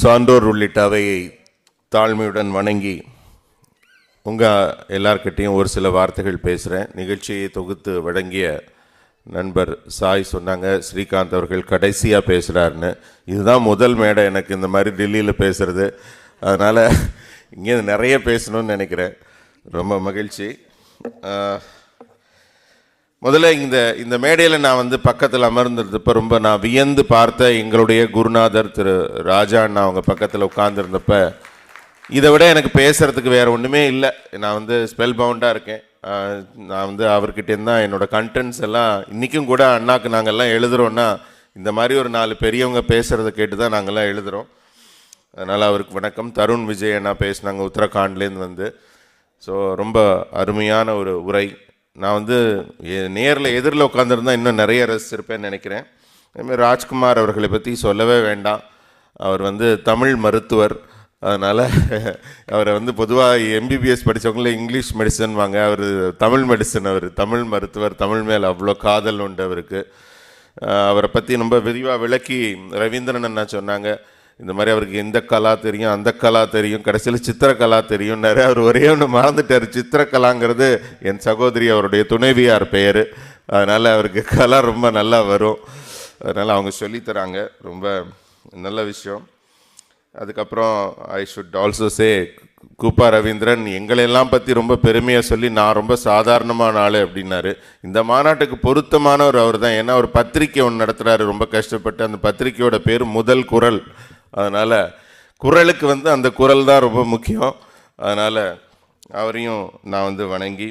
சான்றோர் உள்ளிட்ட அவையை தாழ்மையுடன் வணங்கி உங்கள் எல்லார்கிட்டேயும் ஒரு சில வார்த்தைகள் பேசுகிறேன் நிகழ்ச்சியை தொகுத்து வழங்கிய நண்பர் சாய் சொன்னாங்க ஸ்ரீகாந்த் அவர்கள் கடைசியாக பேசுகிறாருன்னு இதுதான் முதல் மேடை எனக்கு இந்த மாதிரி டெல்லியில் பேசுகிறது அதனால் இங்கே நிறைய பேசணும்னு நினைக்கிறேன். ரொம்ப மகிழ்ச்சி. முதல்ல இந்த இந்த மேடையில் நான் வந்து பக்கத்தில் அமர்ந்திருந்தப்ப ரொம்ப நான் வியந்து பார்த்த எங்களுடைய குருநாதர் திரு ராஜா அண்ணா அவங்க பக்கத்தில் உட்கார்ந்திருந்தப்ப இதை விட எனக்கு பேசுகிறதுக்கு வேறு ஒன்றுமே இல்லை. நான் வந்து ஸ்பெல் பவுண்டாக இருக்கேன் நான் வந்து அவர்கிட்டேருந்து தான் என்னோட கண்டென்ட்ஸ் எல்லாம் இன்றைக்கும் கூட அண்ணாக்கு நாங்கள்லாம் எழுதுகிறோன்னா இந்த மாதிரி ஒரு நாலு பெரியவங்க பேசுகிறத கேட்டு தான் நாங்கள்லாம் எழுதுகிறோம் அதனால் அவருக்கு வணக்கம். தருண் விஜய் அண்ணா பேசினாங்க உத்தரகாண்ட்லேருந்து வந்து. ஸோ ரொம்ப அருமையான ஒரு உரை. நான் வந்து நேரில் எதிரில் உட்காந்துருந்தா இன்னும் நிறைய ரசிச்சிருப்பேன்னு நினைக்கிறேன். அதுமாதிரி ராஜ்குமார் அவர்களை பற்றி சொல்லவே வேண்டாம். அவர் வந்து தமிழ் மருத்துவர். அதனால் அவரை வந்து பொதுவாக எம்பிபிஎஸ் படித்தவங்கள இங்கிலீஷ் மெடிசன் வாங்க. அவர் தமிழ் மெடிசன் அவர். தமிழ் மருத்துவர் தமிழ் மேல் அவ்வளோ காதல் உண்டு அவருக்கு. அவரை பற்றி ரொம்ப விரிவாக விளக்கி ரவீந்திரன் அண்ணா சொன்னாங்க. இந்த மாதிரி அவருக்கு எந்த கலா தெரியும் அந்த கலா தெரியும் கடைசியில் சித்திரக்கலா தெரியும்னாரு அவர் ஒரே ஒன்று மறந்துட்டார். சித்திரக்கலாங்கிறது என் சகோதரி அவருடைய துணைவியார் பெயர். அதனால் அவருக்கு கலா ரொம்ப நல்லா வரும். அதனால் அவங்க சொல்லித் தராங்க ரொம்ப நல்ல விஷயம். அதுக்கப்புறம் ஐ ஷுட் ஆல்சோ சே கூப்பா ரவீந்திரன் எங்களெல்லாம் பற்றி ரொம்ப பெருமையாக சொல்லி நான் ரொம்ப சாதாரணமான ஆள் அப்படின்னாரு. இந்த மாநாட்டுக்கு பொருத்தமானவர் அவர் தான் ஏன்னா ஒரு பத்திரிக்கை ஒன்று நடத்துகிறாரு ரொம்ப கஷ்டப்பட்டு அந்த பத்திரிக்கையோட பேர் முதல் குரல். அதனால் குரலுக்கு வந்து அந்த குரல் தான் ரொம்ப முக்கியம். அதனால் அவரையும் நான் வந்து வணங்கி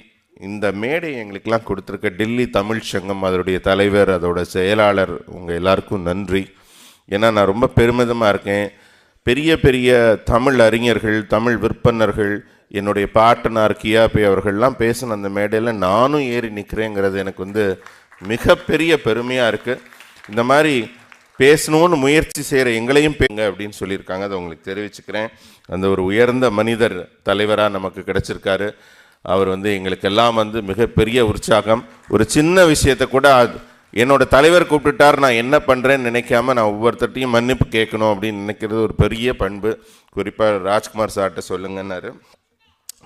இந்த மேடை எங்களுக்கெல்லாம் கொடுத்துருக்க டெல்லி தமிழ் சங்கம் அதனுடைய தலைவர் அதோட செயலாளர் உங்கள் எல்லாருக்கும் நன்றி. ஏன்னா நான் ரொம்ப பெருமிதமாக இருக்கேன். பெரிய பெரிய தமிழ் அறிஞர்கள் தமிழ் விற்பனர்கள் என்னுடைய பாட்டனார் கியாபி அவர்கள்லாம் பேசின அந்த மேடையில் நானும் ஏறி நிற்கிறேங்கிறது எனக்கு வந்து மிகப்பெரிய பெருமையாக இருக்குது இந்த மாதிரி பேசணும்னு முயற்சி செய்கிற எங்களையும் பேங்க அப்படின்னு சொல்லியிருக்காங்க. அதை உங்களுக்கு தெரிவிச்சுக்கிறேன். அந்த ஒரு உயர்ந்த மனிதர் தலைவராக நமக்கு கிடச்சிருக்காரு. அவர் வந்து எங்களுக்கெல்லாம் வந்து மிகப்பெரிய உற்சாகம். ஒரு சின்ன விஷயத்தை கூட என்னோட தலைவர் கூப்பிட்டுட்டார் நான் என்ன பண்ணுறேன்னு நினைக்காம நான் ஒவ்வொருத்தட்டையும் மன்னிப்பு கேட்கணும் அப்படின்னு நினைக்கிறது ஒரு பெரிய பண்பு. குறிப்பாக ராஜ்குமார் சார்கிட்ட சொல்லுங்கன்னாரு.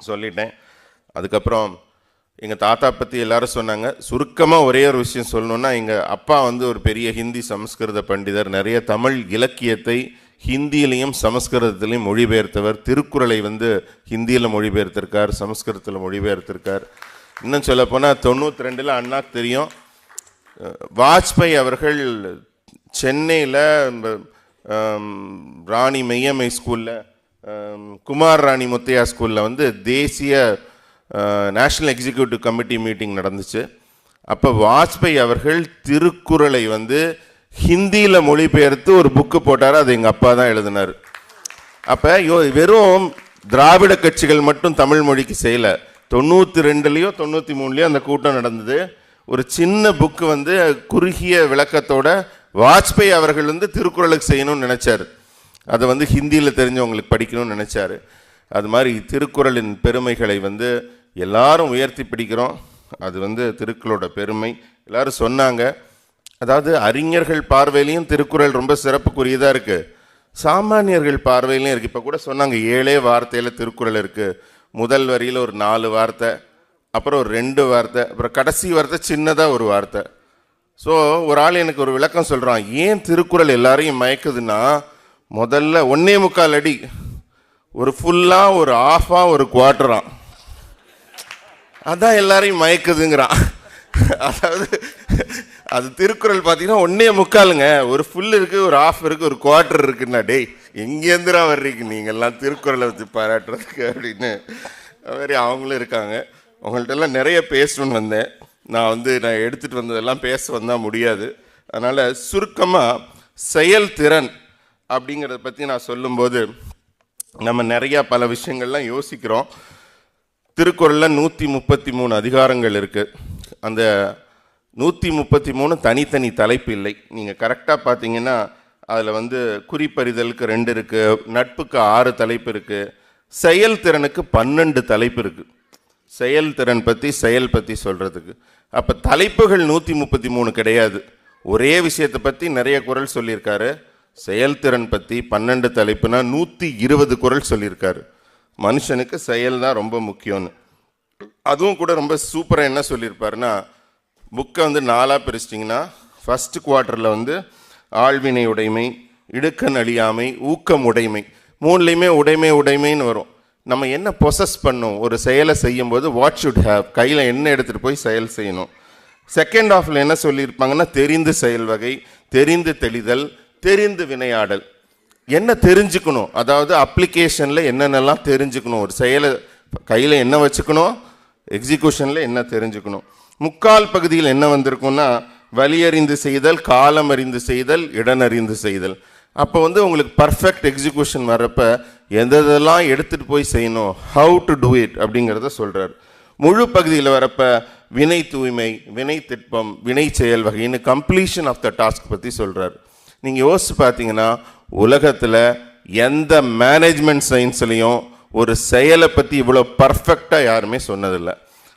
சொல்லிட்டேன். அதுக்கப்புறம் எங்கள் தாத்தா பற்றி எல்லாரும் சொன்னாங்க. சுருக்கமாக ஒரே ஒரு விஷயம் சொல்லணுன்னா எங்கள் அப்பா வந்து ஒரு பெரிய ஹிந்தி சமஸ்கிருத பண்டிதர். நிறைய தமிழ் இலக்கியத்தை ஹிந்தியிலையும் சமஸ்கிருதத்திலையும் மொழிபெயர்த்தவர். திருக்குறளை வந்து ஹிந்தியில் மொழிபெயர்த்திருக்கார் சமஸ்கிருதத்தில் மொழிபெயர்த்திருக்கார். இன்னும் சொல்லப்போனால் தொண்ணூற்றி ரெண்டில் அண்ணாக்கு தெரியும். வாஜ்பாய் அவர்கள் சென்னையில் ராணி மெய்யம்மை ஸ்கூலில் குமார் ராணி முத்தையா ஸ்கூலில் வந்து தேசிய நேஷ்னல் எக்ஸிக்யூட்டிவ் கமிட்டி மீட்டிங் நடந்துச்சு. அப்போ வாஜ்பாய் அவர்கள் திருக்குறளை வந்து ஹிந்தியில் மொழிபெயர்த்து ஒரு புக்கு போட்டார் அது எங்கள் அப்பா தான் எழுதினார். அப்போ யோ வெறும் திராவிட கட்சிகள் மட்டும் தமிழ் மொழிக்கு செய்யலை. தொண்ணூற்றி ரெண்டுலேயோ தொண்ணூற்றி மூணுலேயோ அந்த கூட்டம் நடந்தது. ஒரு சின்ன புக்கு வந்து குறுகிய விளக்கத்தோட வாஜ்பாய் அவர்கள் வந்து திருக்குறளுக்கு செய்யணும்னு நினச்சார். அதை வந்து ஹிந்தியில் தெரிஞ்சவங்களுக்கு படிக்கணும்னு நினச்சாரு. அது மாதிரி திருக்குறளின் பெருமைகளை வந்து எல்லாரும் உயர்த்தி பிடிக்கிறோம். அது வந்து திருக்குறளோட பெருமை. எல்லாரும் சொன்னாங்க. அதாவது அறிஞர்கள் பார்வையிலையும் திருக்குறள் ரொம்ப சிறப்புக்குரியதாக இருக்குது சாமானியர்கள் பார்வையிலையும் இருக்குது இப்போ கூட சொன்னாங்க ஏழே வார்த்தையில் திருக்குறள் இருக்குது முதல் வரியில் ஒரு நாலு வார்த்தை அப்புறம் ஒரு ரெண்டு வார்த்தை அப்புறம் கடைசி வார்த்தை சின்னதாக ஒரு வார்த்தை. ஸோ ஒரு ஆள் எனக்கு ஒரு விளக்கம் சொல்கிறான் ஏன் திருக்குறள் எல்லாரையும் மயக்குதுன்னா முதல்ல ஒன்னே முக்கால் அடி ஒரு ஃபுல்லாக ஒரு ஆஃபாக ஒரு குவார்ட்டரான் அதான் எல்லாரையும் மயக்குதுங்கிறான். அதாவது அது திருக்குறள் பார்த்தீங்கன்னா ஒன்னே முக்காலுங்க. ஒரு ஃபுல் இருக்குது ஒரு ஆஃப் இருக்கு ஒரு குவார்ட்டர் இருக்குன்னா டேய் எங்கேருந்துடா வர்றீங்க? நீங்கள்லாம் திருக்குறளை வச்சு பாராட்டுறதுக்கு அப்படின்னு மாதிரி அவங்களும் இருக்காங்க. அவங்கள்ட்ட எல்லாம் நிறைய பேசணும்னு வந்தேன். நான் வந்து நான் எடுத்துகிட்டு வந்ததெல்லாம் பேச வந்தால் முடியாது. அதனால் சுருக்கமாக செயல்திறன் அப்படிங்கிறத பற்றி நான் சொல்லும்போது நம்ம நிறையா பல விஷயங்கள்லாம் யோசிக்கிறோம். திருக்குறளில் நூற்றி முப்பத்தி மூணு அதிகாரங்கள் இருக்குது அந்த நூற்றி முப்பத்தி மூணு தனித்தனி தலைப்பு இல்லை. நீங்கள் கரெக்டாக பார்த்தீங்கன்னா அதில் வந்து குறிப்பறிதலுக்கு ரெண்டு இருக்குது நட்புக்கு ஆறு தலைப்பு இருக்குது செயல்திறனுக்கு பன்னெண்டு தலைப்பு இருக்குது செயல்திறன் பற்றி செயல் பற்றி சொல்கிறதுக்கு அப்போ தலைப்புகள் நூற்றி முப்பத்தி மூணு கிடையாது. ஒரே விஷயத்தை பற்றி நிறைய குரல் சொல்லியிருக்காரு. செயல்திறன் பற்றி பன்னெண்டு தலைப்புனா நூற்றி இருபது குறள் சொல்லியிருக்காரு. மனுஷனுக்கு செயல் தான் ரொம்ப முக்கியம்னு. அதுவும் கூட ரொம்ப சூப்பராக என்ன சொல்லியிருப்பாருன்னா புக்கை வந்து நாலாக பிரிச்சிட்டிங்கன்னா ஃபஸ்ட்டு குவார்ட்டரில் வந்து ஆழ்வினை உடைமை இடுக்கன் அழியாமை ஊக்கம் உடைமை மூணுலேயுமே உடைமை உடைமைன்னு வரும். நம்ம என்ன பொசஸ் பண்ணும்? ஒரு செயலை செய்யும்போது வாட் ஷுட் ஹேவ் கையில் என்ன எடுத்துகிட்டு போய் செயல் செய்யணும்? செகண்ட் ஆஃபில் என்ன சொல்லியிருப்பாங்கன்னா தெரிந்து செயல் வகை தெரிந்து தெளிதல் தெரிந்து வினையாடல். என்ன தெரிஞ்சுக்கணும்? அதாவது அப்ளிகேஷனில் என்னென்னலாம் தெரிஞ்சுக்கணும்? ஒரு செயலை கையில் என்ன வச்சுக்கணும்? எக்ஸிக்யூஷனில் என்ன தெரிஞ்சுக்கணும்? முக்கால் பகுதியில் என்ன வந்திருக்கும்னா வலியறிந்து செய்தல் காலம் அறிந்து செய்தல் இடனறிந்து செய்தல். அப்போ வந்து உங்களுக்கு பர்ஃபெக்ட் எக்ஸிக்யூஷன் வர்றப்ப எதெல்லாம் எடுத்துகிட்டு போய் செய்யணும்? ஹவு டு டூ இட் அப்படிங்கிறத சொல்கிறார் முழு பகுதியில் வரப்ப வினை தூய்மை வினை திட்பம் வினை செயல் வகைன்னு கம்ப்ளீஷன் ஆஃப் த டாஸ்க் பற்றி சொல்கிறார் நீங்கள் யோசித்து பார்த்தீங்கன்னா உலகத்தில் எந்த மேனேஜ்மெண்ட் சயின்ஸ்லேயும் ஒரு செயலை பற்றி இவ்வளோ பர்ஃபெக்டாக யாருமே சொன்னதில்லை.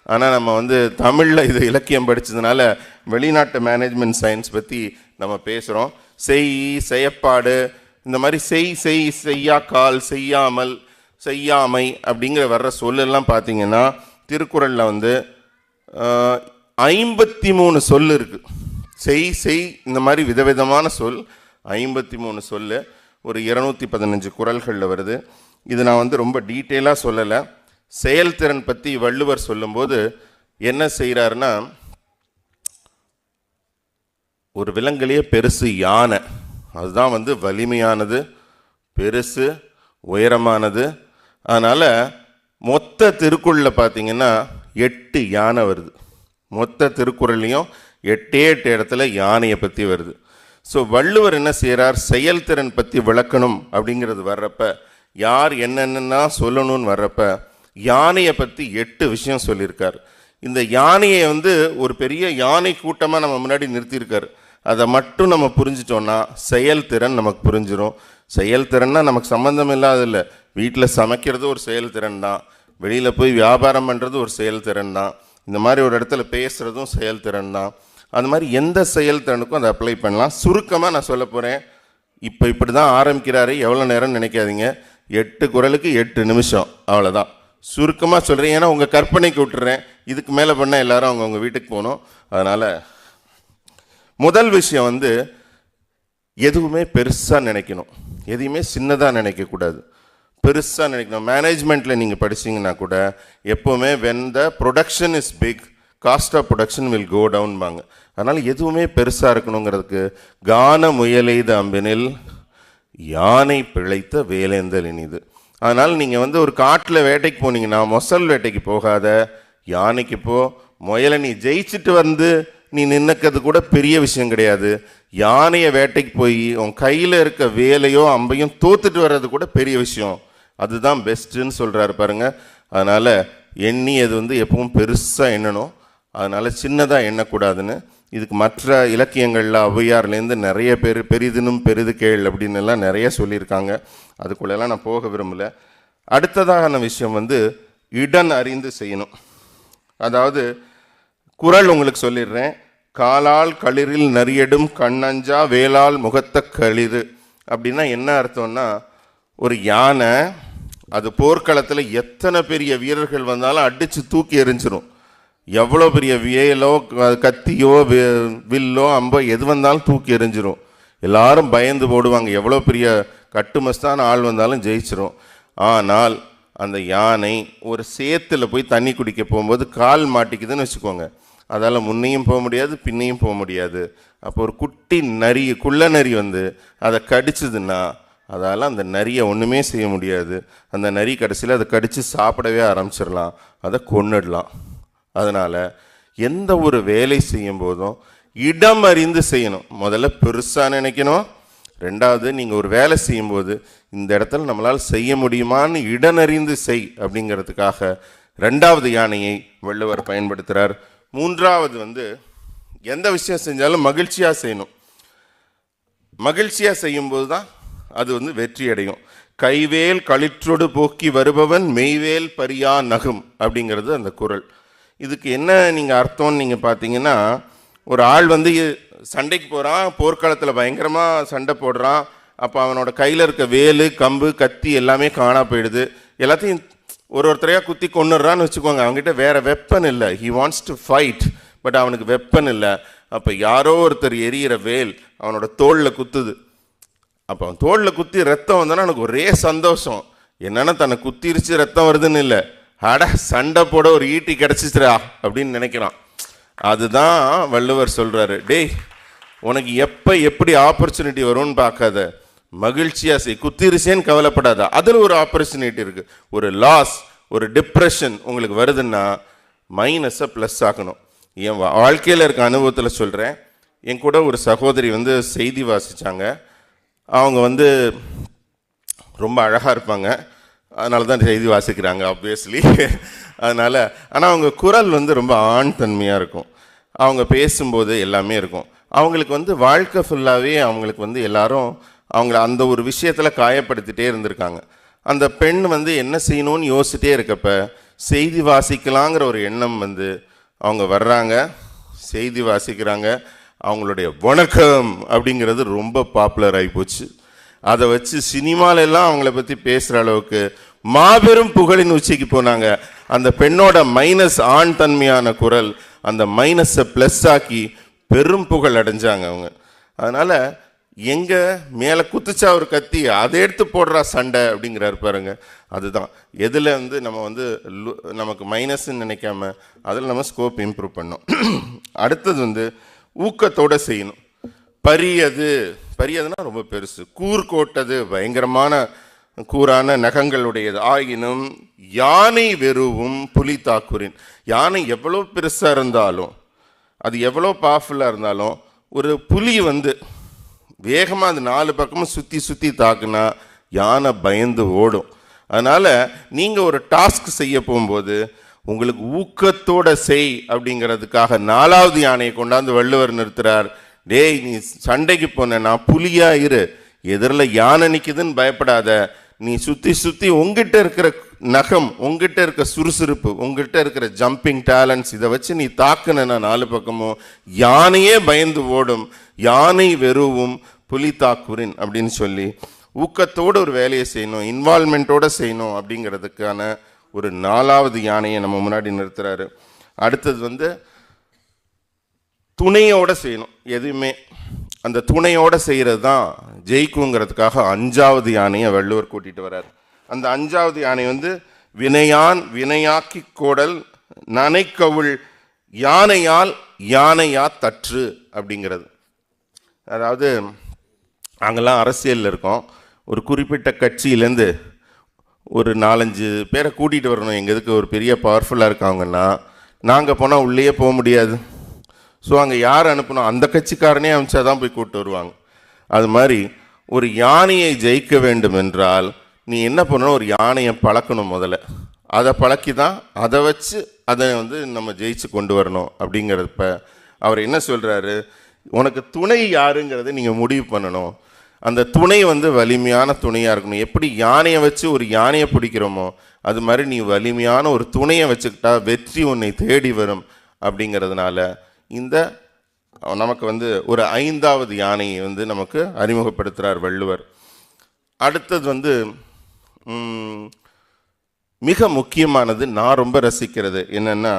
ஆனால் நம்ம வந்து தமிழில் இது இலக்கியம் படித்ததுனால வெளிநாட்டு மேனேஜ்மெண்ட் சயின்ஸ் பற்றி நம்ம பேசுகிறோம் செய் செயப்பாடு இந்த மாதிரி செய் செய் செய்யா கால் செய்யாமல் செய்யாமை அப்படிங்கிற வர்ற சொல்லெல்லாம் பார்த்தீங்கன்னா திருக்குறளில் வந்து ஐம்பத்தி மூணு சொல் இருக்குது செய் செய் இந்த மாதிரி விதவிதமான சொல். ஐம்பத்தி மூணு சொல்லு ஒரு இருநூத்தி பதினஞ்சு குறள்களில் வருது. இது நான் வந்து ரொம்ப டீட்டெயிலாக சொல்லலை. செயல்திறன் பற்றி வள்ளுவர் சொல்லும்போது என்ன செய்கிறாருன்னா ஒரு விலங்குலேயே பெருசு யானை. அதுதான் வந்து வலிமையானது பெருசு உயரமானது. அதனால் மொத்த திருக்குறளில் பார்த்தீங்கன்னா எட்டு யானை வருது. மொத்த திருக்குறள்லையும் எட்டே எட்டு இடத்துல யானையை பற்றி வருது. ஸோ வள்ளுவர் என்ன செய்கிறார் செயல்திறன் பற்றி விளக்கணும் அப்படிங்கிறது வர்றப்ப யார் என்னென்னா சொல்லணும்னு வர்றப்ப யானையை பற்றி எட்டு விஷயம் சொல்லியிருக்கார். இந்த யானையை வந்து ஒரு பெரிய யானை கூட்டமாக நம்ம முன்னாடி நிறுத்தியிருக்காரு. அதை மட்டும் நம்ம புரிஞ்சிட்டோன்னா செயல்திறன் நமக்கு புரிஞ்சிடும் செயல்திறன்னா நமக்கு சம்மந்தம் இல்லாதில்ல வீட்டில் சமைக்கிறது ஒரு செயல்திறன் தான். வெளியில் போய் வியாபாரம் பண்ணுறது ஒரு செயல்திறன் தான். இந்த மாதிரி ஒரு இடத்துல பேசுகிறதும் செயல்திறன் தான். அது மாதிரி எந்த செயல்திறனுக்கும் அதை அப்ளை பண்ணலாம். சுருக்கமாக நான் சொல்ல போகிறேன் இப்போ இப்படி தான் ஆரம்பிக்கிறாரு. எவ்வளோ நேரம் நினைக்காதீங்க. எட்டு குரலுக்கு எட்டு நிமிஷம். அவ்வளோதான் சுருக்கமாக சொல்கிறேன் ஏன்னா உங்கள் கற்பனைக்கு விட்டுறேன். இதுக்கு மேலே பண்ணால் எல்லாரும் அவங்கவுங்க வீட்டுக்கு போகணும். அதனால் முதல் விஷயம் வந்து எதுவுமே பெருசாக நினைக்கணும். எதையுமே சின்னதாக நினைக்கக்கூடாது. பெருசாக நினைக்கணும். மேனேஜ்மெண்ட்டில் நீங்கள் படிச்சிங்கன்னா கூட எப்போவுமே when the production is big cost of production will go டவுன்பாங்க அதனால் எதுவுமே பெருசாக இருக்கணுங்கிறதுக்கு கான முயலெய்த அம்பினில் யானை பிழைத்த வேலேந்தல் இனிது. அதனால் நீங்கள் வந்து ஒரு காட்டில் வேட்டைக்கு போனீங்கன்னா மொசல் வேட்டைக்கு போகாத யானைக்கு போ முயலை நீ ஜெயிச்சுட்டு வந்து நீ நின்னக்கிறது கூட பெரிய விஷயம் கிடையாது. யானையை வேட்டைக்கு போய் உன் கையில் இருக்க வேலையோ அம்பையும் தோத்துட்டு வர்றது கூட பெரிய விஷயம். அதுதான் பெஸ்ட்டுன்னு சொல்கிறாரு பாருங்க. அதனால் எண்ணி அது வந்து எப்பவும் பெருசாக எண்ணணும். அதனால் சின்னதாக எண்ணக்கூடாதுன்னு இதுக்கு மற்ற இலக்கியங்களில் ஔவையார்லேருந்து நிறைய பேர் பெரிதினும் பெரிது கேள் அப்படின்னு எல்லாம் நிறைய சொல்லியிருக்காங்க. அதுக்குள்ளெல்லாம் நான் போக விரும்பல. அடுத்ததான விஷயம் வந்து இடன் அறிந்து செய்யணும். அதாவது குறள் உங்களுக்கு சொல்லிடுறேன். காலால் களிரில் நரியடும் கண்ணஞ்சா வேளால் முகத்த களிறு அப்படின்னா என்ன அர்த்தம்னா ஒரு யானை அது போர்க்களத்தில் எத்தனை பெரிய வீரர்கள் வந்தாலும் அடித்து தூக்கி எரிஞ்சிடும் எவ்வளோ பெரிய வியலோ கத்தியோ வி- வில்லோ அம்போ எது வந்தாலும் தூக்கி எறிஞ்சிரும். எல்லாரும் பயந்து போடுவாங்க. எவ்வளோ பெரிய கட்டுமஸ்தான ஆள் வந்தாலும் ஜெயிச்சிரும். ஆனால் அந்த யானை ஒரு சேத்துல போய் தண்ணி குடிக்க போகும்போது கால் மாட்டிக்குதுன்னு வச்சுக்கோங்க. அதால் முன்னையும் போக முடியாது பின்னையும் போக முடியாது. அப்போ ஒரு குட்டி நரி குள்ள நரி வந்து அதை கடிச்சதுன்னா அதால் அந்த நரியை ஒன்றுமே செய்ய முடியாது. அந்த நரி கடைசியில் அதை கடித்து சாப்பிடவே ஆரம்பிச்சிடலாம். அதை கொன்னுடலாம். அதனால் எந்த ஒரு வேலை செய்யும் போதும் இடம் அறிந்து செய்யணும். முதல்ல பெருசாக நினைக்கணும். ரெண்டாவது நீங்கள் ஒரு வேலை செய்யும்போது இந்த இடத்துல நம்மளால் செய்ய முடியுமான்னு இடனறிந்து செய் அப்படிங்கிறதுக்காக ரெண்டாவது யானையை வள்ளுவர் பயன்படுத்துகிறார் மூன்றாவது வந்து எந்த விஷயம் செஞ்சாலும் மகிழ்ச்சியாக செய்யணும். மகிழ்ச்சியாக செய்யும்போது தான் அது வந்து வெற்றி அடையும். கைவேல் களிற்றொடு போக்கி வருபவன் மெய்வேல் பரியா நகும் அப்படிங்கிறது அந்த குரல். இதுக்கு என்ன நீங்கள் அர்த்தம்னு நீங்கள் பார்த்தீங்கன்னா ஒரு ஆள் வந்து சண்டைக்கு போகிறான் போர்க்களத்தில் பயங்கரமாக சண்டை போடுறான் அப்போ அவனோட கையில் இருக்க வேலு கம்பு கத்தி எல்லாமே காணா போயிடுது. எல்லாத்தையும் ஒரு ஒருத்தரையாக குத்தி கொண்டுடுறான்னு வச்சுக்கோங்க. அவங்ககிட்ட வேற வெப்பன் இல்லை. He wants to fight but அவனுக்கு வெப்பன் இல்லை. அப்போ யாரோ ஒருத்தர் எரியிற வேல் அவனோட தோளில் குத்துது. அப்போ அவன் தோளில் குத்தி ரத்தம் வந்தோன்னா எனக்கு ஒரே சந்தோஷம். என்னன்னா தன்னை குத்திருச்சு ரத்தம் வருதுன்னு இல்லை. அட சண்டை போட ஒரு ஈட்டி கிடச்சிச்சிரா அப்படின்னு நினைக்கிறான். அதுதான் வள்ளுவர் சொல்கிறாரு டேய் உனக்கு எப்போ எப்படி ஆப்பர்ச்சுனிட்டி வரும்னு பார்க்காத. மகிழ்ச்சியாக செய். குத்திருச்சேன்னு கவலைப்படாத. அதில் ஒரு ஆப்பர்ச்சுனிட்டி இருக்குது ஒரு லாஸ் ஒரு டிப்ரெஷன் உங்களுக்கு வருதுன்னா மைனஸை ப்ளஸ் ஆக்கணும். என் வாழ்க்கையில் இருக்க அனுபவத்தில் சொல்கிறேன் என் கூட ஒரு சகோதரி வந்து செய்தி வாசிச்சாங்க. அவங்க வந்து ரொம்ப அழகாக இருப்பாங்க. அதனால தான் செய்தி வாசிக்கிறாங்க ஆப்வியஸ்லி அதனால் ஆனால் அவங்க குரல் வந்து ரொம்ப ஆண் தன்மையாக இருக்கும். அவங்க பேசும்போது எல்லாமே இருக்கும். அவங்களுக்கு வந்து வாழ்க்கை ஃபுல்லாகவே அவங்களுக்கு வந்து எல்லாரும் அவங்கள அந்த ஒரு விஷயத்தில் காயப்படுத்திகிட்டே இருந்திருக்காங்க. அந்த பெண் வந்து என்ன செய்யணும்னு யோசிச்சிட்டே இருக்கப்ப செய்தி வாசிக்கலாங்கிற ஒரு எண்ணம் வந்து அவங்க வர்றாங்க. செய்தி வாசிக்கிறாங்க. அவங்களுடைய வணக்கம் அப்படிங்கிறது ரொம்ப பாப்புலர் ஆகி போச்சு. அதை வச்சு சினிமாலெல்லாம் அவங்கள பற்றி பேசுகிற அளவுக்கு மாபெரும் புகழின் உச்சிக்கு போனாங்க. அந்த பெண்ணோட மைனஸ் ஆண் தன்மையான குரல் அந்த மைனஸை ப்ளஸ் ஆக்கி பெரும் புகழ் அடைஞ்சாங்க அவங்க. அதனால் எங்கே மேலே குத்துச்சா ஒரு கத்தி அதை எடுத்து போடுறா சண்டை அப்படிங்கிறாரு பாருங்க. அதுதான். எதில் வந்து நம்ம வந்து லு- நமக்கு மைனஸ்ன்னு நினைக்காம அதில் நம்ம ஸ்கோப் இம்ப்ரூவ் பண்ணோம் அடுத்தது வந்து ஊக்கத்தோடு செய்யணும். பரியது. பெரியதுன்னா ரொம்ப பெருசு. கூர்கோட்டது பயங்கரமான கூரான நகங்களுடையது. ஆயினும் யானை வெறுவும் புலி தாக்குரின் யானை எவ்வளோ பெருசாக இருந்தாலும் அது எவ்வளோ பவர்ஃபுல்லாக இருந்தாலும் ஒரு புலி வந்து வேகமாக அது நாலு பக்கமும் சுற்றி சுற்றி தாக்குனா யானை பயந்து ஓடும். அதனால் நீங்கள் ஒரு டாஸ்க் செய்ய போகும்போது உங்களுக்கு ஊக்கத்தோட செய் அப்படிங்கிறதுக்காக நாலாவது யானையை கொண்டாந்து வள்ளுவர் நிறுத்துகிறார் டேய் நீ சண்டைக்கு போனேன்னா புலியா இரு. எதிரில் யானை நிற்குதுன்னு பயப்படாத. நீ சுற்றி சுற்றி உங்ககிட்ட இருக்கிற நகம் உங்ககிட்ட இருக்க சுறுசுறுப்பு உங்ககிட்ட இருக்கிற ஜம்பிங் டேலண்ட்ஸ் இதை வச்சு நீ தாக்குனா நாலு பக்கமும் யானையே பயந்து ஓடும். யானை வெறுவும் புலி தாக்குரின் அப்படின்னு சொல்லி ஊக்கத்தோடு ஒரு வேலையை செய்யணும் இன்வால்மெண்ட்டோடு செய்யணும் அப்படிங்கிறதுக்கான ஒரு நாலாவது யானையை நம்ம முன்னாடி நிறுத்துறாரு. அடுத்தது வந்து துணையோடு செய்யணும். எதுவுமே. அந்த துணையோடு செய்கிறது தான் ஜெயிக்குங்கிறதுக்காக அஞ்சாவது யானையை வள்ளுவர் கூட்டிகிட்டு வர்றார். அந்த அஞ்சாவது யானை வந்து வினையான் வினையாக்கி கோடல் நனைக்கவுள் யானையால் யானையா தற்று அப்படிங்கிறது. அதாவது நாங்கள்லாம் அரசியலில் இருக்கோம். ஒரு குறிப்பிட்ட கட்சியிலேருந்து ஒரு நாலஞ்சு பேரை கூட்டிகிட்டு வரணும். எங்கள் இதுக்கு ஒரு பெரிய பவர்ஃபுல்லாக இருக்காங்கன்னா நாங்கள் போனால் உள்ளேயே போக முடியாது. ஸோ அங்கே யார் அனுப்பணும் அந்த கட்சிக்காரனே அனுப்பிச்சா தான் போய் கூப்பிட்டு வருவாங்க. அது மாதிரி ஒரு யானையை ஜெயிக்க வேண்டும் என்றால் நீ என்ன பண்ணணும்? ஒரு யானையை பழக்கணும் முதல்ல. அதை பழக்கி தான் அதை வச்சு அதை வந்து நம்ம ஜெயிச்சு கொண்டு வரணும் அப்படிங்கிறப்ப அவர் என்ன சொல்கிறாரு உனக்கு துணை யாருங்கிறத நீங்கள் முடிவு பண்ணணும். அந்த துணை வந்து வலிமையான துணையாக இருக்கணும். எப்படி யானையை வச்சு ஒரு யானையை பிடிக்கிறோமோ அது மாதிரி நீ வலிமையான ஒரு துணையை வச்சுக்கிட்டா வெற்றி உன்னை தேடி வரும் அப்படிங்கிறதுனால இந்த நமக்கு வந்து ஒரு ஐந்தாவது யானையை வந்து நமக்கு அறிமுகப்படுத்துகிறார் வள்ளுவர். அடுத்தது வந்து மிக முக்கியமானது நான் ரொம்ப ரசிக்கிறது என்னென்னா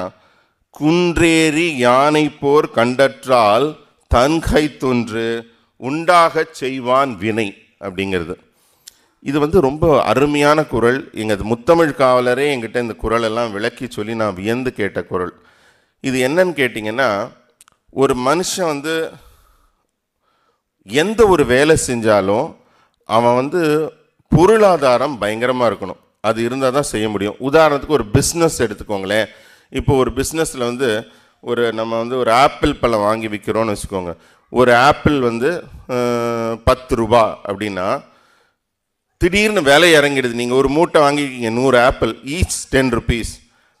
குன்றேறி யானை போர் கண்டற்றால் தன்கை தொன்று உண்டாகச் செய்வான் வினை அப்படிங்கிறது. இது வந்து ரொம்ப அருமையான குரல். எங்கள் முத்தமிழ் காவலரே எங்கிட்ட இந்த குரலெல்லாம் விளக்கி சொல்லி நான் வியந்து கேட்ட குரல். இது என்னன்னு கேட்டிங்கன்னா ஒரு மனுஷன் வந்து எந்த ஒரு வேலை செஞ்சாலும் அவன் வந்து பொருளாதாரம் பயங்கரமாக இருக்கணும். அது இருந்தால் தான் செய்ய முடியும். உதாரணத்துக்கு ஒரு பிஸ்னஸ் எடுத்துக்கோங்களேன். இப்போ ஒரு பிஸ்னஸில் வந்து ஒரு நம்ம வந்து ஒரு ஆப்பிள் பழம் வாங்கி விற்கிறோன்னு வச்சுக்கோங்க. ஒரு ஆப்பிள் வந்து பத்து ரூபா அப்படின்னா திடீர்னு விலை இறங்கிடுது. நீங்கள் ஒரு மூட்டை வாங்கிக்கிங்க நூறு ஆப்பிள் ஈச் டென் ருபீஸ்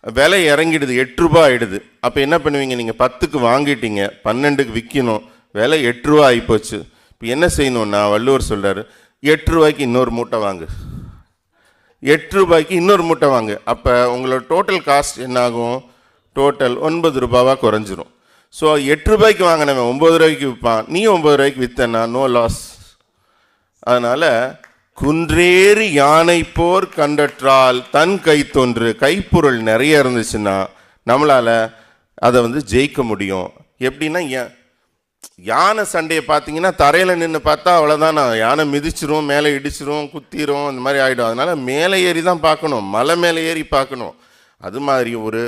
விலை இறங்கிடுது எட்டு ரூபா ஆகிடுது அப்போ என்ன பண்ணுவீங்க? நீங்கள் பத்துக்கு வாங்கிட்டீங்க பன்னெண்டுக்கு விற்கணும் விலை எட்டு ரூபா ஆகிப்போச்சு இப்போ என்ன செய்யணும்னா வள்ளுவர் சொல்கிறார் எட்டு ரூபாய்க்கு இன்னொரு மூட்டை வாங்கு. எட்டு ரூபாய்க்கு இன்னொரு மூட்டை வாங்கு. அப்போ உங்களோட டோட்டல் காஸ்ட் என்னாகும்? டோட்டல் ஒன்பது ரூபாவாக குறைஞ்சிரும். ஸோ எட்டு ரூபாய்க்கு வாங்கினவன் ஒம்பது ரூபாய்க்கு விற்பான். நீ ஒம்பது ரூபாய்க்கு விற்றனா நோ லாஸ் அதனால் குன்றேறி யானை போர் கண்டற்றால் தன் கைத்தொன்று கைப்பொருள் நிறைய இருந்துச்சுன்னா நம்மளால் அதை வந்து ஜெயிக்க முடியும். எப்படின்னா யானை சண்டையை பார்த்தீங்கன்னா தரையில் நின்று பார்த்தா அவ்வளோதான் நான் யானை மிதிச்சிரும் மேலே இடிச்சிரும் குத்திரும் அந்த மாதிரி ஆகிடும் அதனால் மேலே ஏறி தான் பார்க்கணும் மலை மேலே ஏறி பார்க்கணும். அது மாதிரி ஒரு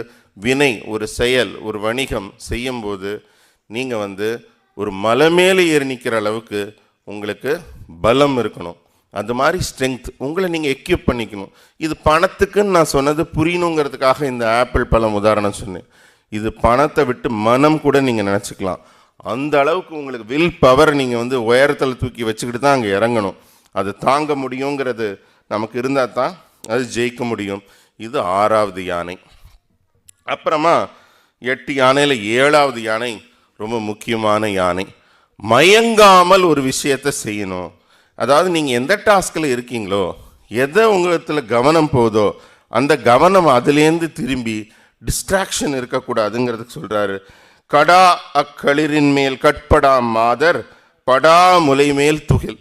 வினை ஒரு செயல் ஒரு வணிகம் செய்யும்போது நீங்கள் வந்து ஒரு மலை மேலே ஏறி நிற்கிற அளவுக்கு உங்களுக்கு பலம் இருக்கணும். அது மாதிரி ஸ்ட்ரென்த் உங்களை நீங்கள் எக்யூப் பண்ணிக்கணும். இது பணத்துக்குன்னு நான் சொன்னது புரியணுங்கிறதுக்காக இந்த ஆப்பிள் பழம் உதாரணம் சொன்னேன். இது பணத்தை விட்டு மனம் கூட நீங்கள் நினச்சிக்கலாம். அந்த அளவுக்கு உங்களுக்கு வில் பவர் நீங்கள் வந்து உயரத்தில் தூக்கி வச்சுக்கிட்டு தான் அங்கே இறங்கணும். அது தாங்க முடியுங்கிறது நமக்கு இருந்தால் தான் அது ஜெயிக்க முடியும். இது ஆறாவது யானை. அப்புறமா எட்டு யானையில் ஏழாவது யானை ரொம்ப முக்கியமான யானை. மயங்காமல் ஒரு விஷயத்தை செய்யணும். அதாவது நீங்கள் எந்த டாஸ்கில் இருக்கீங்களோ எதை உங்களிடத்தில் கவனம் போதோ அந்த கவனம் அதுலேருந்து திரும்பி டிஸ்ட்ராக்ஷன் இருக்கக்கூடாதுங்கிறதுக்கு சொல்கிறாரு கடா அக்களிரின் மேல் கட்படா மாதர் படா முலை மேல் துகில்.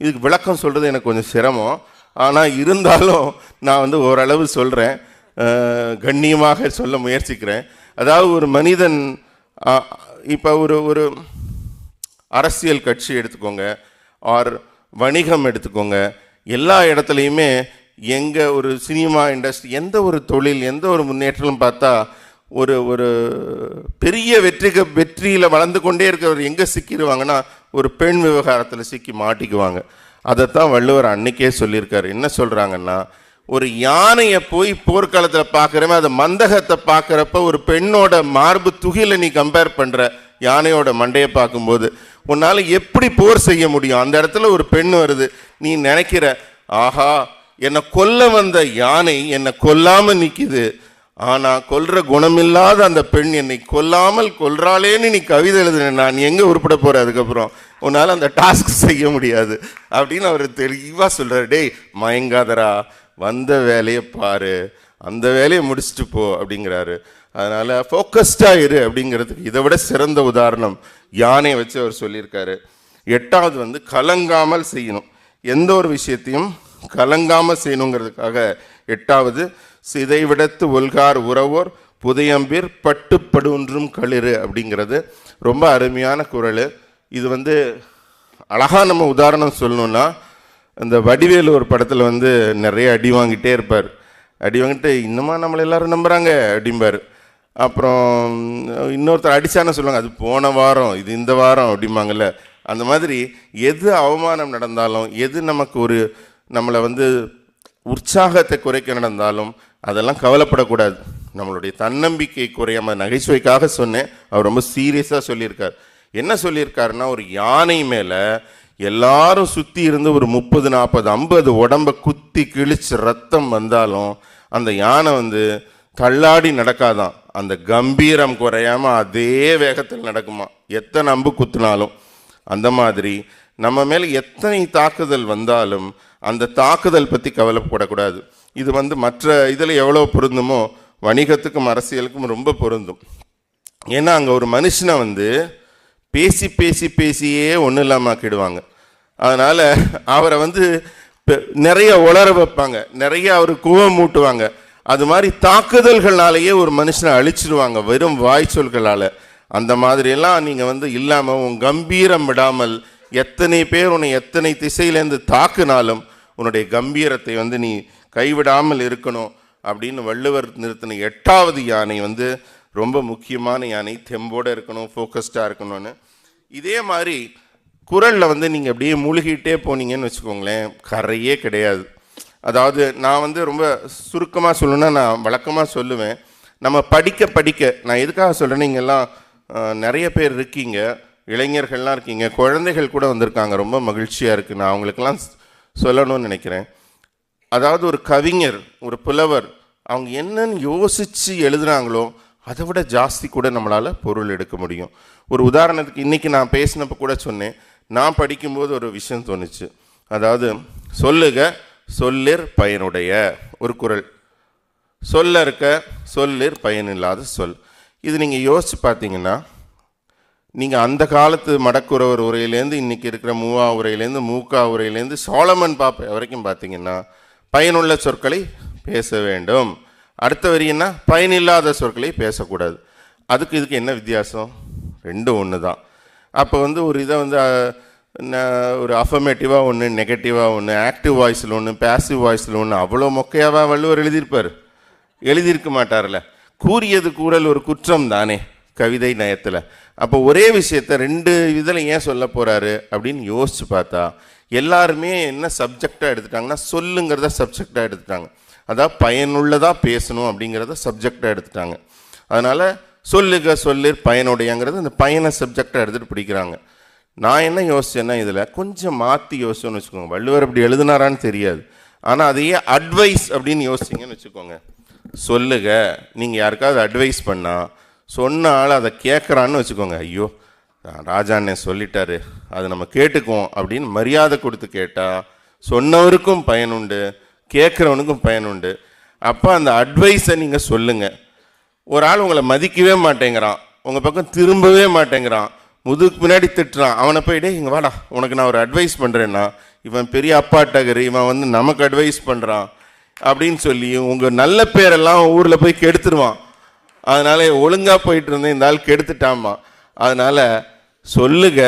இதுக்கு விளக்கம் சொல்கிறது எனக்கு கொஞ்சம் சிரமம். ஆனால் இருந்தாலும் நான் வந்து ஓரளவு சொல்கிறேன் கண்ணியமாக சொல்ல முயற்சிக்கிறேன். அதாவது ஒரு மனிதன் இப்போ ஒரு ஒரு அரசியல் கட்சி எடுத்துக்கோங்க. ஆர் வணிகம் எடுத்துக்கோங்க. எல்லா இடத்துலையுமே எங்கே ஒரு சினிமா இண்டஸ்ட்ரி எந்த ஒரு தொழில் எந்த ஒரு முன்னேற்றமும் பார்த்தா ஒரு ஒரு பெரிய வெற்றிக்கு வெற்றியில் வளர்ந்து கொண்டே இருக்கிறவர் எங்கே சிக்கிடுவாங்கன்னா ஒரு பெண் விவகாரத்தில் சிக்கி மாட்டிக்குவாங்க. அதைத்தான் வள்ளுவர் அன்னைக்கே சொல்லியிருக்காரு. என்ன சொல்கிறாங்கன்னா ஒரு யானையை போய் போர்க்காலத்தில் பார்க்குறமே அதை மந்தகத்தை பார்க்குறப்ப ஒரு பெண்ணோட மார்பு துகில நீ கம்பேர் பண்ணுற யானையோட மண்டையை பார்க்கும்போது உன்னால் எப்படி போர் செய்ய முடியும்? அந்த இடத்துல ஒரு பெண் வருது நீ நினைக்கிற ஆஹா என்னை கொல்ல வந்த யானை என்னை கொல்லாமல் நிற்கிது ஆனால் கொல்ற குணமில்லாத அந்த பெண் என்னை கொல்லாமல் கொல்றாளேன்னு நீ கவிதை எழுதுன நான் எங்கே உருப்பட போகிற அதுக்கப்புறம்? உன்னால் அந்த டாஸ்க் செய்ய முடியாது. அப்படின்னு அவர் தெளிவாக சொல்கிறார் டேய் மயங்காதரா வந்த வேலையை பாரு. அந்த வேலையை முடிச்சுட்டு போ. அப்படிங்கிறாரு. அதனால் ஃபோக்கஸ்டாக இரு அப்படிங்கிறதுக்கு இதை விட சிறந்த உதாரணம் யானையை வச்சு அவர் சொல்லியிருக்காரு. எட்டாவது வந்து கலங்காமல் செய்யணும். எந்த ஒரு விஷயத்தையும் கலங்காமல் செய்யணுங்கிறதுக்காக எட்டாவது சிதைவிடத்து ஒல்கார் உறவோர் புதையம்பிர் பட்டுப்படுன்றும் களிறு அப்படிங்கிறது ரொம்ப அருமையான குரல். இது வந்து அழகாக நம்ம உதாரணம் சொல்லணும்னா இந்த வடிவேலு ஒரு படத்தில் வந்து நிறைய அடி வாங்கிட்டே இருப்பார். அடி வாங்கிட்டு இன்னுமா நம்மளை எல்லாரும் நம்புகிறாங்க அப்படிம்பார். அப்புறம் இன்னொருத்தர் அடிச்சான்னு சொல்லுவாங்க அது போன வாரம் இது இந்த வாரம் அப்படிம்பாங்கல்ல. அந்த மாதிரி எது அவமானம் நடந்தாலும் எது நமக்கு ஒரு நம்மளை வந்து உற்சாகத்தை குறைக்க நடந்தாலும் அதெல்லாம் கவலைப்படக்கூடாது. நம்மளுடைய தன்னம்பிக்கை குறையாம நகைச்சுவைக்காக சொன்னேன் அவர் ரொம்ப சீரியஸாக சொல்லியிருக்கார். என்ன சொல்லியிருக்காருன்னா ஒரு யானை மேலே எல்லாரும் சுற்றி இருந்து ஒரு முப்பது நாற்பது ஐம்பது உடம்ப குத்தி கிழிச்சு ரத்தம் வந்தாலும் அந்த யானை வந்து தள்ளாடி நடக்காதான். அந்த கம்பீரம் குறையாம அதே வேகத்தில் நடக்குமா? எத்தனை அம்பு குத்துனாலும். அந்த மாதிரி நம்ம மேலே எத்தனை தாக்குதல் வந்தாலும் அந்த தாக்குதல் பற்றி கவலைப்படக்கூடாது. இது வந்து மற்ற இதில் எவ்வளோ பொருந்துமோ வணிகத்துக்கும் அரசியலுக்கும் ரொம்ப பொருந்தும். ஏன்னா அங்கே ஒரு மனுஷனை வந்து பேசி பேசி பேசியே ஒன்றும் இல்லாமல் ஆக்கிடுவாங்க. அதனால் அவரை வந்து பெ- நிறைய உளர வைப்பாங்க. நிறைய அவர் கோவம் மூட்டுவாங்க அது மாதிரி தாக்குதல்களாலேயே ஒரு மனுஷனை அழிச்சிடுவாங்க வெறும் வாய்ச்சொல்களால். அந்த மாதிரியெல்லாம் நீங்கள் வந்து இல்லாமல் உன் கம்பீரம் விடாமல் எத்தனை பேர் உன்னை எத்தனை திசையிலேருந்து தாக்குனாலும் உன்னுடைய கம்பீரத்தை வந்து நீ கைவிடாமல் இருக்கணும் அப்படின்னு வள்ளுவர் நிறுத்தின எட்டாவது யானை வந்து ரொம்ப முக்கியமான யானை தெம்போடு இருக்கணும் ஃபோக்கஸ்டாக இருக்கணும்னு. இதே மாதிரி குரலில் வந்து நீங்கள் அப்படியே மூழ்கிட்டே போனீங்கன்னு வச்சுக்கோங்களேன் கரையே கிடையாது. அதாவது நான் வந்து ரொம்ப சுருக்கமாக சொல்லணுன்னா நான் வழக்கமாக சொல்லுவேன். நம்ம படிக்க படிக்க நான் எதுக்காக சொல்கிறேன்னு இங்கெல்லாம் நிறைய பேர் இருக்கீங்க. இளைஞர்கள்லாம் இருக்கீங்க. குழந்தைகள் கூட வந்திருக்காங்க. ரொம்ப மகிழ்ச்சியாக இருக்குது நான் அவங்களுக்கெல்லாம் சொல்லணும்னு நினைக்கிறேன். அதாவது ஒரு கவிஞர் ஒரு புலவர் அவங்க என்னன்னு யோசித்து எழுதுனாங்களோ அதை விட ஜாஸ்தி கூட நம்மளால் பொருள் எடுக்க முடியும். ஒரு உதாரணத்துக்கு இன்றைக்கி நான் பேசினப்ப கூட சொன்னேன். நான் படிக்கும்போது ஒரு விஷயம் தோணுச்சு. அதாவது சொல்லுக சொல்லிர் பயனுடைய ஒரு குறள் சொல்ல இருக்க சொல்லிர் பயனில்லாத சொல். இது நீங்கள் யோசித்து பார்த்தீங்கன்னா நீங்கள் அந்த காலத்து மடக்குறவர் உரையிலேருந்து இன்னைக்கு இருக்கிற மூவா உரையிலேருந்து மூக்கா உரையிலேருந்து சோழமன் பாப்பை வரைக்கும் பார்த்தீங்கன்னா பயனுள்ள சொற்களை பேச வேண்டும். அடுத்த வரின்னா பயனில்லாத சொற்களை பேசக்கூடாது. அதுக்கு இதுக்கு என்ன வித்தியாசம்? ரெண்டும் ஒன்று தான் அப்போ வந்து ஒரு இதை வந்து ஒரு அஃபர்மேட்டிவாக ஒன்று நெகட்டிவாக ஒன்று ஆக்டிவ் வாய்ஸில் ஒன்று பேசிவ் வாய்ஸில் ஒன்று அவ்வளோ மொக்கையாவா வள்ளுவர் எழுதியிருப்பார். எழுதியிருக்க மாட்டார்ல கூறியது கூறல் ஒரு குற்றம் தானே கவிதை நயத்தில். அப்போ ஒரே விஷயத்த ரெண்டு இதில் ஏன் சொல்ல போகிறாரு அப்படின்னு யோசித்து பார்த்தா எல்லாருமே என்ன சப்ஜெக்டாக எடுத்துட்டாங்கன்னா சொல்லுங்கிறத சப்ஜெக்டாக எடுத்துட்டாங்க. அதாவது பயனுள்ளதாக பேசணும் அப்படிங்கிறத சப்ஜெக்டாக எடுத்துட்டாங்க. அதனால் சொல்லுக சொல்லு பயனுடையங்கிறது அந்த பயனை சப்ஜெக்டாக எடுத்துகிட்டு பிடிக்கிறாங்க. நான் என்ன யோசிச்சேன்னா இதில் கொஞ்சம் மாற்றி யோசிச்சோன்னு வச்சுக்கோங்க. வள்ளுவர் அப்படி எழுதுனாரான்னு தெரியாது. ஆனால் அதையே அட்வைஸ் அப்படின்னு யோசிச்சிங்கன்னு வச்சுக்கோங்க. சொல்லுங்க நீங்கள் யாருக்காவது அட்வைஸ் பண்ணால் சொன்ன ஆள் அதை கேட்குறான்னு வச்சுக்கோங்க. ஐயோ ராஜா அண்ணன் சொல்லிட்டாரு அதை நம்ம கேட்டுக்குவோம் அப்படின்னு மரியாதை கொடுத்து கேட்டால் சொன்னவருக்கும் பயனுண்டு கேட்குறவனுக்கும் பயனுண்டு அப்போ அந்த அட்வைஸை நீங்கள் சொல்லுங்கள் ஒரு ஆள் உங்களை மதிக்கவே மாட்டேங்கிறான். உங்கள் பக்கம் திரும்பவே மாட்டேங்கிறான். முதுகுக்கு பின்னாடி திட்டுறான். அவனை போய் இங்கே வாடா. உனக்கு நான் ஒரு அட்வைஸ் பண்ணுறேன்னா இவன் பெரிய அப்பாட்டகர் இவன் வந்து நமக்கு அட்வைஸ் பண்ணுறான் அப்படின்னு சொல்லி உங்கள் நல்ல பேரெல்லாம் ஊரில் போய் கெடுத்துருவான். அதனால ஒழுங்காக போயிட்டு இருந்தேன் இந்த ஆள் கெடுத்துட்டாமா அதனால் சொல்லுக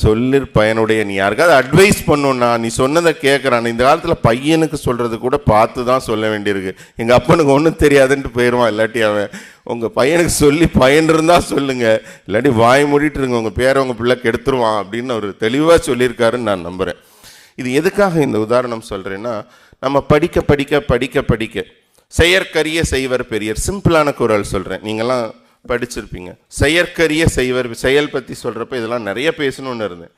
சொல்லிர் பையனுடைய நீ யாருக்காவது அட்வைஸ் பண்ணுன்னா நீ சொன்னதை கேட்குறான் இந்த காலத்தில் பையனுக்கு சொல்கிறது கூட பார்த்து தான் சொல்ல வேண்டியிருக்கு. எங்கள் அப்பனுக்கு ஒன்றும் தெரியாதுன்ட்டு போயிடுவான் இல்லாட்டி அவன் உங்கள் பையனுக்கு சொல்லி பையன் இருந்தால் சொல்லுங்கள் இல்லாட்டி வாய் மூடிட்டு இருங்க உங்கள் பேரை உங்கள் பிள்ளை கெடுத்துருவான் அப்படின்னு அவர் தெளிவாக சொல்லியிருக்காருன்னு நான் நம்புகிறேன் இது எதுக்காக இந்த உதாரணம் சொல்கிறேன்னா நம்ம படிக்க படிக்க படிக்க படிக்க செயற்கரிய செய்வர் பெரியர். சிம்பிளான குரல் சொல்கிறேன் நீங்களாம் படிச்சிருப்பீங்க. செயற்கரிய செய்வர் செயல் பற்றி சொல்கிறப்ப இதெல்லாம் நிறைய பேசணும்னு இருந்தேன்.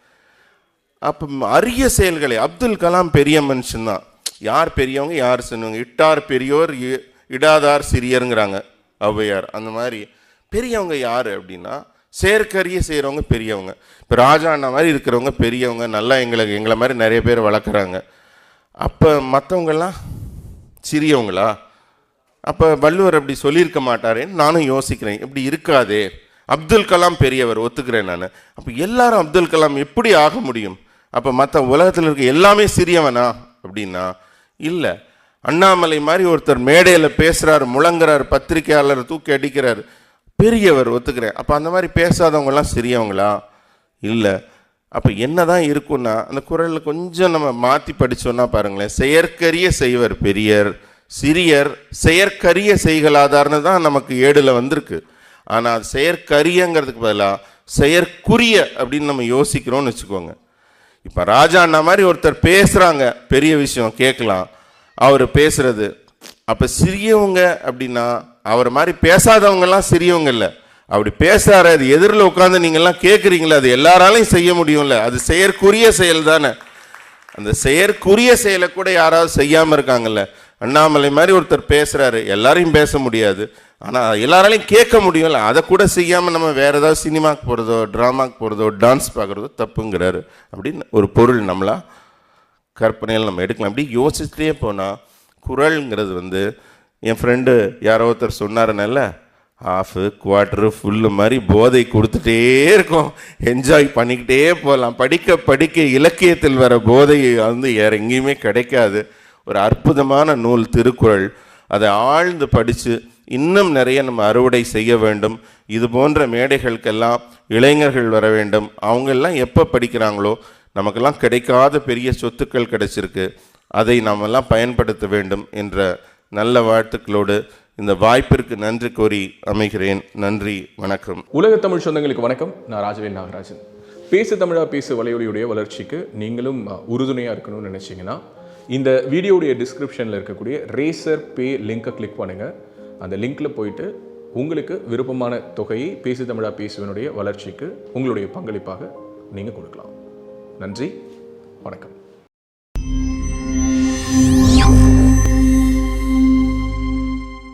அப்போ அரிய செயல்களை அப்துல் கலாம் பெரிய மனுஷன்தான். யார் பெரியவங்க? யார் சொன்னவங்க? இட்டார் பெரியோர் இ- இடாதார் சிறியருங்கிறாங்க. ஔவையார் அந்த மாதிரி பெரியவங்க யார் அப்படின்னா செயற்கரியை செய்கிறவங்க பெரியவங்க. இப்போ ராஜா அண்ணா மாதிரி இருக்கிறவங்க பெரியவங்க நல்லா எங்களை எங்களை மாதிரி நிறைய பேர் வளர்க்குறாங்க. அப்போ மற்றவங்கெல்லாம் சிறியவங்களா? அப்போ வள்ளுவர் அப்படி சொல்லியிருக்க மாட்டாரேன்னு நானும் யோசிக்கிறேன். இப்படி இருக்காதே. அப்துல் கலாம் பெரியவர் ஒத்துக்கிறேன் நான். அப்போ எல்லாரும் அப்துல் கலாம் எப்படி ஆக முடியும்? அப்போ மற்ற உலகத்தில் இருக்க எல்லாமே சிறியவனா அப்படின்னா இல்லை. அண்ணாமலை மாதிரி ஒருத்தர் மேடையில் பேசுகிறார் முழங்குறார் பத்திரிக்கையாளர் தூக்கி அடிக்கிறார். பெரியவர் ஒத்துக்கிறேன். அப்போ அந்த மாதிரி பேசாதவங்கலாம் சிறியவங்களா? இல்லை. அப்போ என்ன தான் இருக்கும்னா அந்த குரலில் கொஞ்சம் நம்ம மாற்றி படித்தோன்னா பாருங்களேன். செயற்கரிய செய்வர் பெரியர் சிறியர் செயற்கரிய செய்களாதார்னு தான் நமக்கு ஏடில் வந்திருக்கு. ஆனால் அது செயற்கரியங்கிறதுக்கு பதிலாக செயற்குரிய அப்படின்னு நம்ம யோசிக்கிறோம்னு வச்சுக்கோங்க. இப்போ ராஜா அண்ணா மாதிரி ஒருத்தர் பேசுகிறாங்க பெரிய விஷயம் கேட்கலாம். அவர் பேசுறது. அப்போ சிறியவங்க அப்படின்னா அவர் மாதிரி பேசாதவங்கெல்லாம் சிறியவங்க இல்லை. அப்படி பேசுறாரு அது எதிரில் உட்காந்து நீங்கள்லாம் கேட்குறீங்களே அது எல்லாராலையும் செய்ய முடியும்ல. அது செயற்குரிய செயல் தானே. அந்த செயற்குரிய செயலை கூட யாராவது செய்யாமல் இருக்காங்கல்ல. அண்ணாமலை மாதிரி ஒருத்தர் பேசுகிறாரு எல்லாரையும் பேச முடியாது. ஆனால் எல்லாராலையும் கேட்க முடியும்ல. அதை கூட செய்யாமல் நம்ம வேறு ஏதாவது சினிமாக்கு போகிறதோ ட்ராமாக்கு போகிறதோ டான்ஸ் பார்க்குறதோ தப்புங்கிறாரு. அப்படின்னு ஒரு பொருள் நம்மளா கற்பனையில் நம்ம எடுக்கலாம். அப்படி யோசிச்சுட்டே போனால் குரல்ங்கிறது வந்து என் ஃப்ரெண்டு யாரோ ஒருத்தர் சொன்னாருன்னல்ல ஹாஃபு குவார்ட்ரு ஃபுல்லு மாதிரி போதை கொடுத்துட்டே இருக்கும். என்ஜாய் பண்ணிக்கிட்டே போகலாம் படிக்க படிக்க இலக்கியத்தில் வர போதை வந்து வேறு எங்கேயுமே கிடைக்காது. ஒரு அற்புதமான நூல் திருக்குறள். அதை ஆழ்ந்து படித்து இன்னும் நிறைய நம்ம அறுவடை செய்ய வேண்டும். இது போன்ற மேடைகளுக்கெல்லாம் இளைஞர்கள் வர வேண்டும். அவங்கெல்லாம் எப்போ படிக்கிறாங்களோ நமக்கெல்லாம் கிடைக்காத பெரிய சொத்துக்கள் கிடைச்சிருக்கு. அதை நாமெல்லாம் பயன்படுத்த வேண்டும் என்ற நல்ல வாழ்த்துக்களோடு இந்த வாய்ப்பிற்கு நன்றி கோரி அமைகிறேன். நன்றி வணக்கம். உலக தமிழ் சொந்தங்களுக்கு வணக்கம். நான் ராஜவேல் நாகராஜன். பேசு தமிழா பேசு வலையொலியுடைய வளர்ச்சிக்கு நீங்களும் உறுதுணையாக இருக்கணும்னு நினச்சிங்கன்னா இந்த வீடியோடைய டிஸ்கிரிப்ஷனில் இருக்கக்கூடிய ரேசர் பே லிங்கை கிளிக் பண்ணுங்கள் அந்த லிங்க்கில் போயிட்டு உங்களுக்கு விருப்பமான தொகையை பேசு தமிழா பேசுவனுடைய வளர்ச்சிக்கு உங்களுடைய பங்களிப்பாக நீங்கள் கொடுக்கலாம். நன்றி. வணக்கம்.